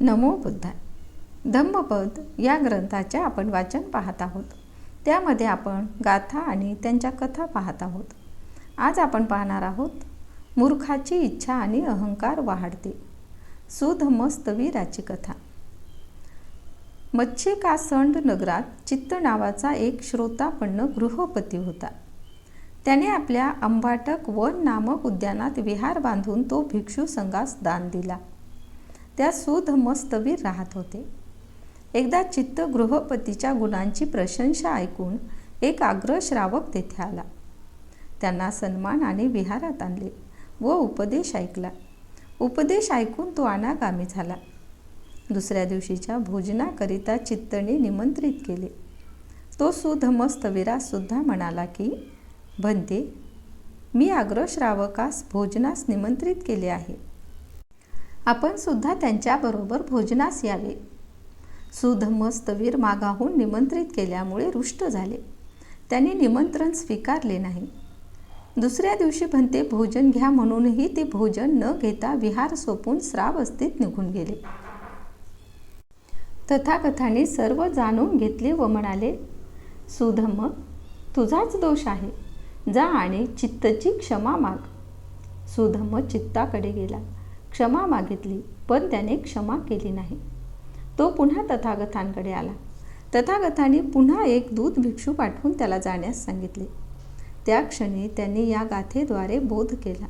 नमो बुद्धाय धम्मपद या ग्रंथाचे आपण वाचन पाहत आहोत. त्यामध्ये आपण गाथा आणि त्यांच्या कथा पाहत आहोत. आज आपण पाहणार आहोत मूर्खाची इच्छा आणि अहंकार वाढते. सुधमस्तवीराची कथा. मच्छिकासंड नगरात चित्त नावाचा एक श्रोतापन्न गृहपती होता. त्याने आपल्या अंबाटक वन नामक उद्यानात विहार बांधून तो भिक्षू संघास दान दिला. त्या सुधमस्तवीर राहत होते. एकदा चित्त गृहपतीच्या गुणांची प्रशंसा ऐकून एक आग्रह श्रावक तेथे आला. त्यांना सन्मानाने विहारात आणले व उपदेश ऐकला. उपदेश ऐकून तो अनागामी झाला. दुसऱ्या दिवशीच्या भोजनाकरिता चित्तने निमंत्रित केले. तो सुधमस्तवीरासुद्धा म्हणाला की भंते मी आग्रश्रावकास भोजनास निमंत्रित केले आहे. आपण सुद्धा त्यांच्याबरोबर भोजनास यावे. सुधम्मस्तवीर मागाहून निमंत्रित केल्यामुळे रुष्ट झाले. त्यांनी निमंत्रण स्वीकारले नाही. दुसऱ्या दिवशी भंते भोजन घ्या म्हणूनही ते भोजन न घेता विहार सोपून श्रावस्थेत निघून गेले. तथाकथाने सर्व जाणून घेतले व म्हणाले सुधम्म तुझाच दोष आहे. जा आणि चित्तची क्षमा माग. सुधम्म चित्ताकडे गेला. क्षमा मागितली पण त्याने क्षमा केली नाही. तो पुन्हा तथागतांकडे आला. तथागताने पुन्हा एक दूत भिक्षू पाठवून त्याला जाण्यास सांगितले. त्या क्षणी त्यांनी या गाथेद्वारे बोध केला.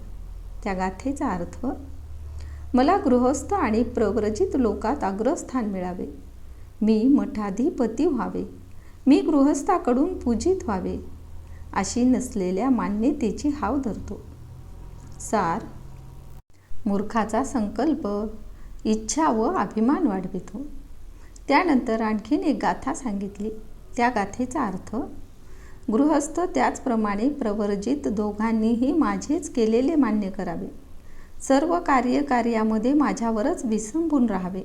त्या गाथेचा अर्थ मला गृहस्थ आणि प्रव्रजित लोकात अग्रस्थान मिळावे. मी मठाधिपती व्हावे. मी गृहस्थाकडून पूजित व्हावे. अशी नसलेल्या मान्यतेची हाव धरतो. सार मूर्खाचा संकल्प इच्छा व अभिमान वाढवितो. त्यानंतर आणखीन एक गाथा सांगितली. त्या गाथेचा अर्थ गृहस्थ त्याचप्रमाणे प्रवर्जित दोघांनीही माझेच केलेले मान्य करावे. सर्व कार्य कार्यामध्ये माझ्यावरच विसंबून राहावे.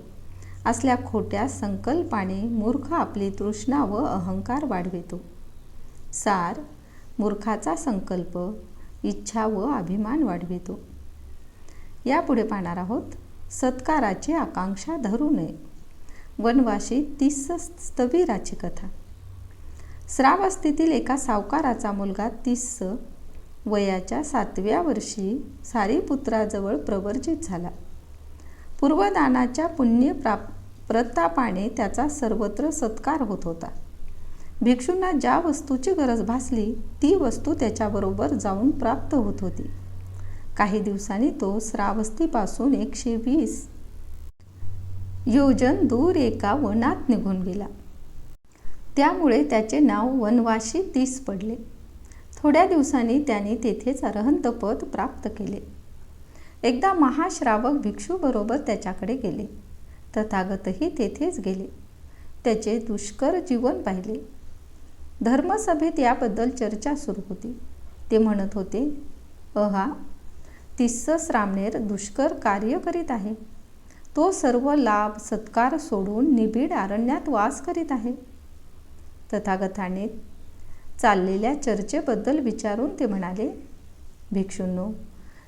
असल्या खोट्या संकल्पाने मूर्ख आपली तृष्णा व अहंकार वाढवितो. सार मूर्खाचा संकल्प इच्छा व अभिमान वाढवितो. यापुढे पाहणार आहोत सत्काराची आकांक्षा धरू नये. वनवाशी तीस स्थवीराची कथा श्रावस्तीतील एका सावकाराचा मुलगा तीस वयाच्या सातव्या वर्षी सारीपुत्राजवळ प्रवर्जित झाला. पूर्वदानाच्या पुण्यप्रा प्रतापाने त्याचा सर्वत्र सत्कार होत होता. भिक्षूंना ज्या वस्तूची गरज भासली ती वस्तू त्याच्याबरोबर जाऊन प्राप्त होत होती. काही दिवसांनी तो श्रावस्तीपासून एकशे वीस. योजन दूर एका वनात निघून गेला. त्यामुळे त्याचे नाव वनवाशी तीस पडले. थोड्या दिवसांनी त्याने तेथेच अरहंतपद प्राप्त केले. एकदा महाश्रावक भिक्षूबरोबर त्याच्याकडे गेले. तथागतही तेथेच गेले. त्याचे दुष्कर जीवन पाहिले. धर्मसभेत याबद्दल चर्चा सुरू होती. ते म्हणत होते अहा तिस्सस श्रामणेर दुष्कर कार्य करीत आहे. तो सर्व लाभ सत्कार सोडून निबिड अरण्यात वास करीत आहे. तथागताने चाललेल्या चर्चेबद्दल विचारून ते म्हणाले भिक्षूंनो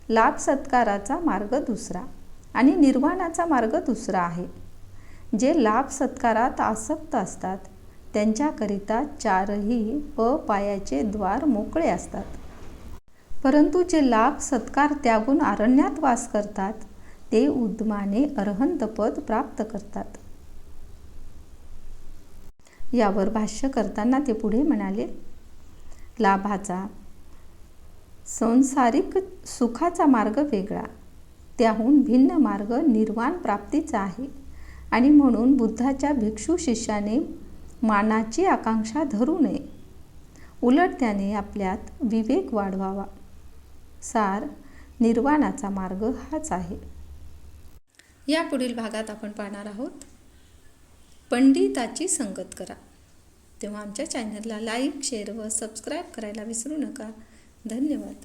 लाभ सत्काराचा मार्ग दुसरा आणि निर्वाणाचा मार्ग दुसरा आहे. जे लाभ सत्कारात आसक्त असतात त्यांच्याकरिता चारही अपायाचे द्वार मोकळे असतात. परंतु जे लाभ सत्कार त्यागून अरण्यात वास करतात ते उद्माने अरहंतपद प्राप्त करतात. यावर भाष्य करताना ते पुढे म्हणाले लाभाचा संसारिक सुखाचा मार्ग वेगळा. त्याहून भिन्न मार्ग निर्वाण प्राप्तीचा आहे. आणि म्हणून बुद्धाच्या भिक्षू शिष्याने मानाची आकांक्षा धरू नये. उलट त्याने आपल्यात विवेक वाढवावा. सार निर्वाणाचा मार्ग हाच आहे. या पुढील भागात आपण पाहणार आहोत. पंडिताची संगत करा. तेव्हा आमच्या चॅनलला लाईक शेअर व सबस्क्राईब करायला विसरू नका. धन्यवाद.